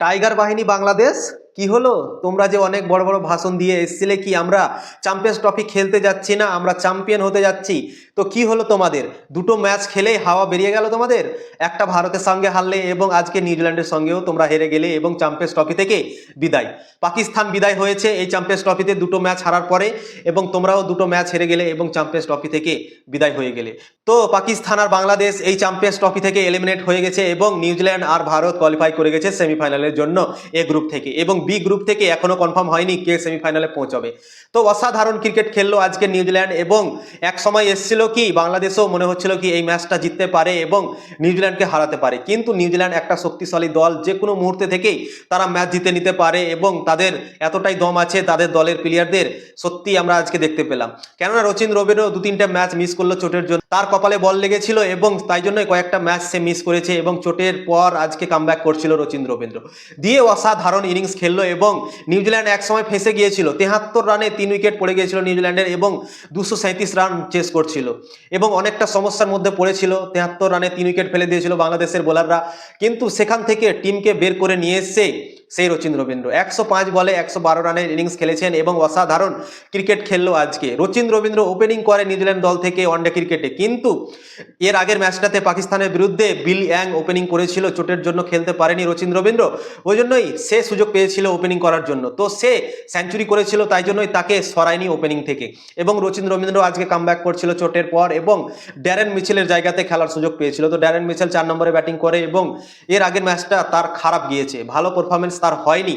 Tiger বাহিনী বাংলাদেশ কি হলো? তোমরা যে অনেক বড় বড় ভাষণ দিয়ে এসেছিলে কি আমরা চ্যাম্পিয়ন্স ট্রফি খেলতে যাচ্ছি না? আমরা চ্যাম্পিয়ন হতে যাচ্ছি। তো কি হলো তোমাদের? দুটো ম্যাচ খেলেই হাওয়া বেরিয়ে গেল তোমাদের? একটা ভারতের সঙ্গে হারলে এবং আজকে নিউজিল্যান্ডের সঙ্গেও তোমরা হেরে গেলে এবং চ্যাম্পিয়ন্স ট্রফি থেকে বিদায়। পাকিস্তান বিদায় হয়েছে এই চ্যাম্পিয়ন্স ট্রফিতে দুটো ম্যাচ হারার পরে এবং তোমরাও দুটো ম্যাচ হেরে গেলে এবং চ্যাম্পিয়ন্স ট্রফি থেকে বিদায় হয়ে গেলে। তো পাকিস্তান আর বাংলাদেশ এই চ্যাম্পিয়ন্স ট্রফি থেকে এলিমিনেট হয়ে গেছে এবং নিউজিল্যান্ড আর ভারত কোয়ালিফাই করে গেছে সেমিফাইনালের জন্য এ গ্রুপ থেকে এবং বি গ্রুপ থেকে এখনও কনফার্ম হয়নি কে সেমিফাইনালে পৌঁছবে। তো অসাধারণ ক্রিকেট খেললো আজকে নিউজিল্যান্ড এবং এক সময় এসেছিল কি, বাংলাদেশও মনে হচ্ছিল কি এই ম্যাচটা জিততে পারে এবং নিউজিল্যান্ডকে হারাতে পারে। কিন্তু নিউজিল্যান্ড একটা শক্তিশালী দল, যে কোনো মুহূর্তে থেকেই তারা ম্যাচ জিতে নিতে পারে এবং তাদের এতটাই দম আছে, তাদের দলের প্লেয়ারদের সত্যি আমরা আজকে দেখতে পেলাম। কেননা রচিন রবিরও দু তিনটা ম্যাচ মিস করল চোটের জন্য। তার কপালে বল লেগেছিল এবং তাই জন্যই কয়েকটা ম্যাচ সে মিস করেছে এবং চোটের পর আজকে কামব্যাক করছিল রচিন রবীন্দ্র। দিয়ে অসাধারণ ইনিংস খেললো এবং নিউজিল্যান্ড একসময় ফেসে গিয়েছিল। তেহাত্তর রানে তিন উইকেট পড়ে গিয়েছিল নিউজিল্যান্ডের এবং দুশো সাঁত্রিশ রান চেস করছিল। এবং অনেকটা সমস্যার মধ্যে পড়েছিল। তেহাত্তর রানে তিন উইকেট ফেলে দিয়েছিল বাংলাদেশের বোলাররা। কিন্তু সেখান থেকে টিমকে বের করে নিয়ে এসে সেই রচিন রবীন্দ্র। একশো পাঁচ বলে একশো বারো রানের ইনিংস খেলেছেন এবং অসাধারণ ক্রিকেট খেললো আজকে। রচিন রবীন্দ্র ওপেনিং করে নিউজিল্যান্ড দল থেকে ওয়ানডে ক্রিকেটে। কিন্তু এর আগের ম্যাচটাতে পাকিস্তানের বিরুদ্ধে বিল অ্যাং ওপেনিং করেছিল, চোটের জন্য খেলতে পারেনি রচিন রবীন্দ্র। ওই জন্যই সে সুযোগ পেয়েছিল ওপেনিং করার জন্য। তো সে সেঞ্চুরি করেছিল, তাই জন্যই তাকে সরায়নি ওপেনিং থেকে। এবং রচিন রবীন্দ্র আজকে কামব্যাক করছিল চোটের পর এবং ড্যারেন মিছিলের জায়গাতে খেলার সুযোগ পেয়েছিল। তো ড্যারেন মিছিল চার নম্বরে ব্যাটিং করে এবং এর আগের ম্যাচটা তার খারাপ গিয়েছে। ভালো পারফরমেন্স তার হয়নি।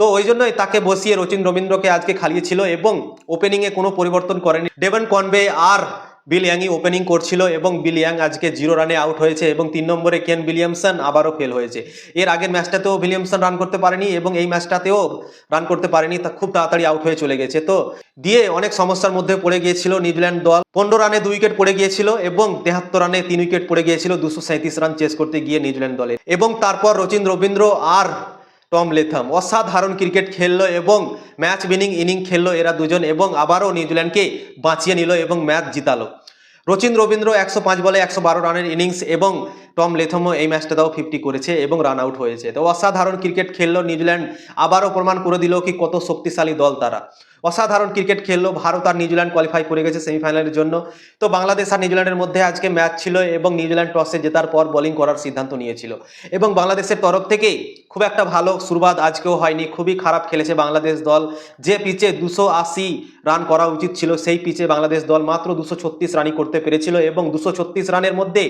তো ওই জন্যই তাকে বসিয়ে রচিন রবীন্দ্রকে আজকে খালিয়েছিল এবং ওপেনিংয়ে কোনো পরিবর্তন করেনি। ডেভন কনবে আর বিল ইয়াংই ওপেনিং করছিল এবং বিল ইয়াং আজকে জিরো রানে আউট হয়েছে এবং তিন নম্বরে কেন উইলিয়ামসন আবারও ফেল হয়েছে। এর আগের ম্যাচটাতেও উইলিয়ামসন রান করতে পারেনি এবং এই ম্যাচটাতেও রান করতে পারেনি, তা খুব তাড়াতাড়ি আউট হয়ে চলে গেছে। তো দিয়ে অনেক সমস্যার মধ্যে পড়ে গিয়েছিল নিউজিল্যান্ড দল। পনেরো রানে দুই উইকেট পড়ে গিয়েছিল এবং তেহাত্তর রানে তিন উইকেট পড়ে গিয়েছিল দুশো রান চেস করতে গিয়ে নিউজিল্যান্ড দলে। এবং তারপর রচিন রবীন্দ্র আর টম লেথাম অসাধারণ ক্রিকেট খেললো এবং ম্যাচ উইনিং, ইনিং খেললো এরা দুজন এবং আবারও নিউজিল্যান্ডকে বাঁচিয়ে নিল এবং ম্যাচ জিতালো। রচিন রবীন্দ্র একশো পাঁচ বলে একশো বারো রানের ইনিংস এবং টম লেথমও এই ম্যাচটা ম্যাচটাতেও ফিফটি করেছে এবং রান আউট হয়েছে। তো অসাধারণ ক্রিকেট খেললো নিউজিল্যান্ড। আবারও প্রমাণ করে দিল কি কত শক্তিশালী দল তারা। অসাধারণ ক্রিকেট খেললো, ভারত আর নিউজিল্যান্ড কোয়ালিফাই করে গেছে সেমিফাইনালের জন্য। তো বাংলাদেশ আর নিউজিল্যান্ডের মধ্যে আজকে ম্যাচ ছিল এবং নিউজিল্যান্ড টসে জেতার পর বোলিং করার সিদ্ধান্ত নিয়েছিল। এবং বাংলাদেশের তরফ থেকেই খুব একটা ভালো শুরুয়াত আজকেও হয়নি। খুবই খারাপ খেলেছে বাংলাদেশ দল। যে পিচে দুশো আশি রান করা উচিত ছিল, সেই পিচে বাংলাদেশ দল মাত্র দুশো ছত্রিশ রানই করতে পেরেছিল এবং দুশো ছত্রিশ রানের মধ্যে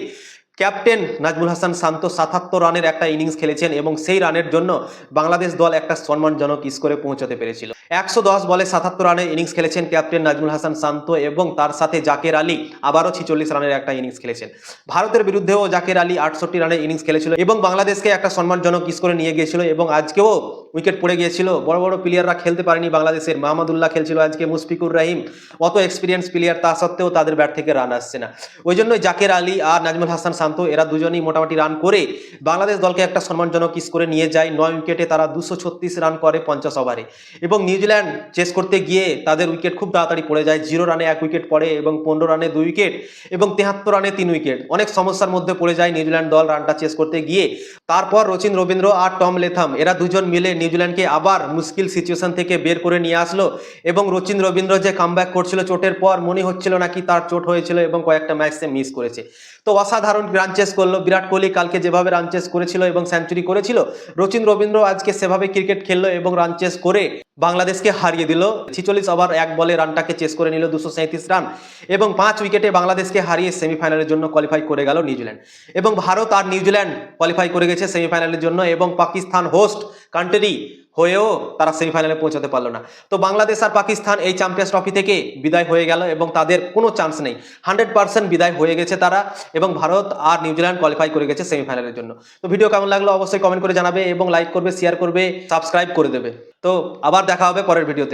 ক্যাপ্টেন নাজমুল হাসান শান্ত সাতাত্তর রানের একটা ইনিংস খেলেছেন এবং সেই রানের জন্য বাংলাদেশ দল একটা সম্মানজনক স্কোরে পৌঁছাতে পেরেছিল। একশো দশ বলে সাতাত্তর রানের ইনিংস খেলেছেন ক্যাপ্টেন নাজমুল হাসান শান্ত এবং তার সাথে জাকের আলী আবারও ছিচল্লিশ রানের একটা ইনিংস খেলেছেন। ভারতের বিরুদ্ধেও জাকের আলী আটষট্টি রানের ইনিংস খেলেছিল এবং বাংলাদেশকে একটা সম্মানজনক স্কোরে নিয়ে গিয়েছিল এবং আজকেও উইকেট পড়ে গিয়েছিল। বড় বড় প্লেয়াররা খেলতে পারেনি বাংলাদেশের। মাহমুদুল্লাহ খেলছিল আজকে মুশফিকুর রাহিম। অত এক্সপিরিয়েন্স প্লেয়ার তা সত্ত্বেও তাদের ব্যাট থেকে রান আসছে না। ওই জন্যই জাকের আলী আর নাজমুল হাসান শান্ত, এরা দুজনেই মোটামুটি রান করে বাংলাদেশ দলকে একটা সম্মানজনক স্কোরে নিয়ে যায়। নয় উইকেটে তারা দুশো রান করে পঞ্চাশ ওভারে এবং নিউজিল্যান্ড চেস করতে গিয়ে তাদের উইকেট খুব তাড়াতাড়ি পড়ে যায়। জিরো রানে এক উইকেট পড়ে এবং পনেরো রানে দুই উইকেট এবং তেহাত্তর রানে তিন উইকেট অনেক সমস্যার মধ্যে পড়ে যায় নিউজিল্যান্ড দল রানটা চেস করতে গিয়ে। তারপর রচিন রবীন্দ্র আর টম লেথাম, এরা দুজন মিলে নিউজিল্যান্ডকে আবার মুশকিল সিচুয়েশন থেকে বের করে নিয়ে আসলো এবং রচিন রবীন্দ্র যে কামব্যাক করছিল চোটের পর মনে হচ্ছিল নাকি তার চোট হয়েছিল এবং কয়েকটা ম্যাচ সে মিস করেছে। তো অসাধারণ রান চেস করল। বিরাট কোহলি কালকে যেভাবে রান চেস করেছিল এবং সেঞ্চুরি করেছিল, রচিন রবীন্দ্র আজকে সেভাবে ক্রিকেট খেললো এবং রান চেস করে বাংলাদেশকে হারিয়ে দিল। ছিচল্লিশ ওভার এক বলে রানটাকে চেস করে নিল দুশো রান এবং পাঁচ উইকেটে বাংলাদেশকে হারিয়ে সেমিফাইনালের জন্য কোয়ালিফাই করে গেল নিউজিল্যান্ড। এবং ভারত আর নিউজিল্যান্ড কোয়ালিফাই করে গেছে সেমিফাইনালের জন্য এবং পাকিস্তান হোস্ট কান্ট্রি হয়েও তারা সেমিফাইনালে পৌঁছাতে পারল না। তো বাংলাদেশ আর পাকিস্তান এই চ্যাম্পিয়ন্স ট্রফি থেকে বিদায় হয়ে গেল এবং তাদের কোনো চান্স নেই। হান্ড্রেড পার্সেন্ট বিদায় হয়ে গেছে তারা এবং ভারত আর নিউজিল্যান্ড কোয়ালিফাই করে গেছে সেমিফাইনালের জন্য। তো ভিডিও কেমন লাগল অবশ্যই কমেন্ট করে জানাবে এবং লাইক করবে শেয়ার করবে সাবস্ক্রাইব করে দেবে। তো আবার দেখা হবে পরের ভিডিওতে